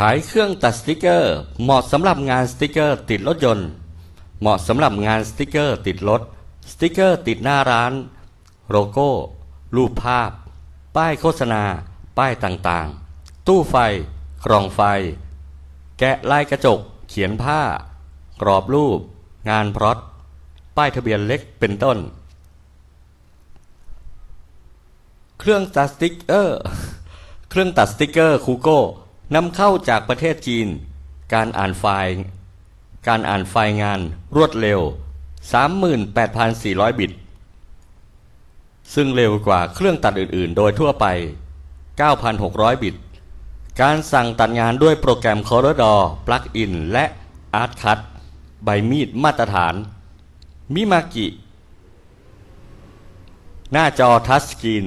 ขายเครื่องตัดสติกเกอร์ เหมาะสำหรับงานสติกเกอร์ติดรถยนต์ เหมาะสำหรับงานสติกเกอร์ติดรถ สติกเกอร์ติดหน้าร้าน โลโก้ รูปภาพ ป้ายโฆษณา ป้ายต่างๆ ตู้ไฟ กล่องไฟ แกะลายกระจก เขียนผ้า กรอบรูป งานพรอตป้ายทะเบียนเล็กเป็นต้น เครื่องตัดสติกเกอร์ เครื่องตัดสติกเกอร์คูโก้ นำเข้าจากประเทศจีน การอ่านไฟล์ การอ่านไฟล์งานรวดเร็ว 38,400 บิต ซึ่งเร็วกว่าเครื่องตัดอื่นๆ โดยทั่วไป 9,600 บิต การสั่งตัดงานด้วยโปรแกรม Corridor Plugin และ ArtCut ใบมีดมาตรฐาน มิมากิ หน้าจอทัชสกรีน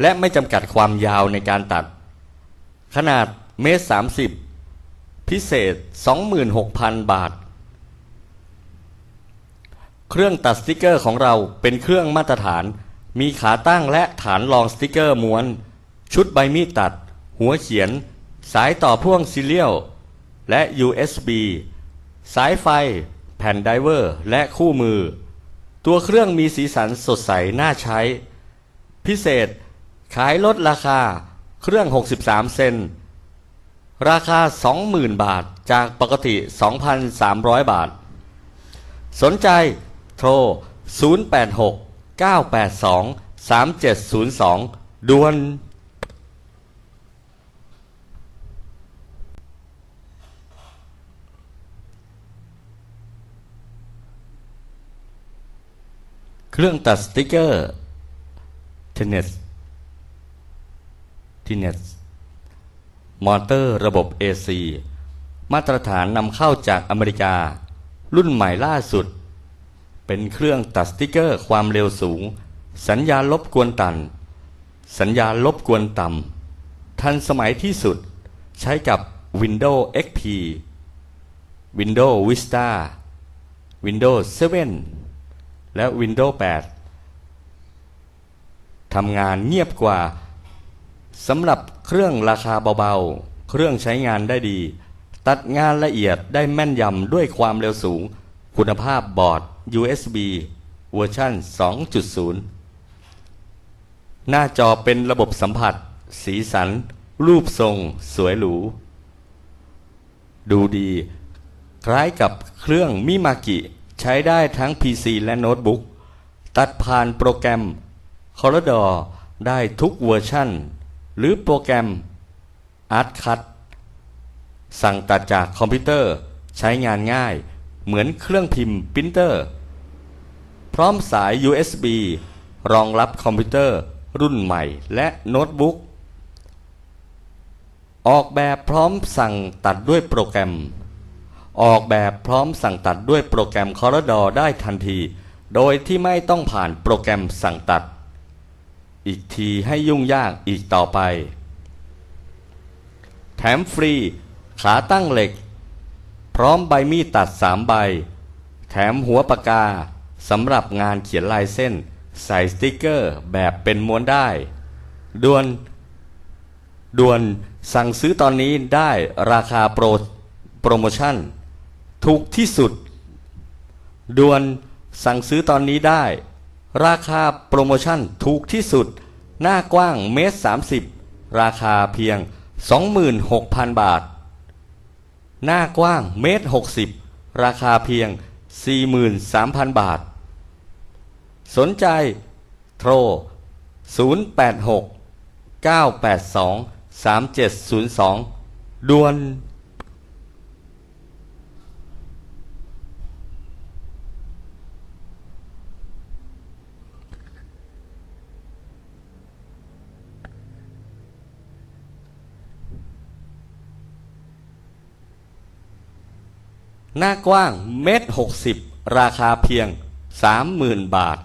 และไม่จำกัดความยาวในการตัด ขนาดเมตร30พิเศษ 26,000 บาท เครื่องตัดสติกเกอร์ของเราเป็นเครื่องมาตรฐาน มีขาตั้งและฐานรองสติกเกอร์ม้วน ชุดใบมีดตัด หัวเขียน สายต่อพ่วงซีเรียลและ USB สายไฟ แผ่นไดเวอร์ และคู่มือ ตัวเครื่องมีสีสันสดใสน่าใช้ พิเศษ ขายลดราคาเครื่อง 63 เซน ราคา 20,000 บาทจากปกติ 2,300 บาท สนใจโทร 086 982 3702ด่วนเครื่องตัดสติกเกอร์เทนเนส ทีเนสมอเตอร์ระบบ AC มาตรฐานนำเข้าจากอเมริกา รุ่นใหม่ล่าสุด เป็นเครื่องตัดสติกเกอร์ความเร็วสูง สัญญาลบกวนต่ำสัญญาลบกวนต่ำทันสมัยที่สุดใช้กับ Windows XP Windows Vista Windows 7 และ Windows 8ทำงานเงียบกว่า สำหรับเครื่องราคาเบาๆ เครื่องใช้งานได้ดี ตัดงานละเอียดได้แม่นยำด้วยความเร็วสูง คุณภาพบอร์ด USB เวอร์ชัน2.0 หน้าจอเป็นระบบสัมผัส สีสัน รูปทรง สวยหรู ดูดี คล้ายกับเครื่องมิมากิใช้ได้ทั้ง PC และโน้ตบุ๊ก ตัดผ่านโปรแกรม Corridor ได้ทุกเวอร์ชัน หรือโปรแกรม ArtCut สั่งตัดจากคอมพิวเตอร์ใช้งานง่าย เหมือนเครื่องพิมพ์ปรินเตอร์ พร้อมสาย USB รองรับคอมพิวเตอร์รุ่นใหม่และโน้ตบุ๊ก ออกแบบพร้อมสั่งตัดด้วยโปรแกรม ออกแบบพร้อมสั่งตัดด้วยโปรแกรม Corridor ได้ทันที โดยที่ไม่ต้องผ่านโปรแกรมสั่งตัด อีกทีให้ยุ่งยากอีกต่อไป แถมฟรีขาตั้งเหล็ก พร้อมใบมีดตัดสามใบ แถมหัวปากกาสำหรับงานเขียนลายเส้น ใส่สติกเกอร์แบบเป็นม้วนได้ด่วนด่วนสั่งซื้อตอนนี้ได้ราคาโปรโปรโมชั่น ถูกที่สุดด่วนสั่งซื้อตอนนี้ได้ ราคาโปรโมชั่นถูกที่สุด หน้ากว้างเมตรสามสิบราคาเพียง 26,000 บาท หน้ากว้างเมตรหกสิบราคาเพียง 43,000 บาท สนใจโทร 086 982 3702 ด่วน หน้ากว้างเมตรหกสิบราคาเพียงสามหมื่นบาท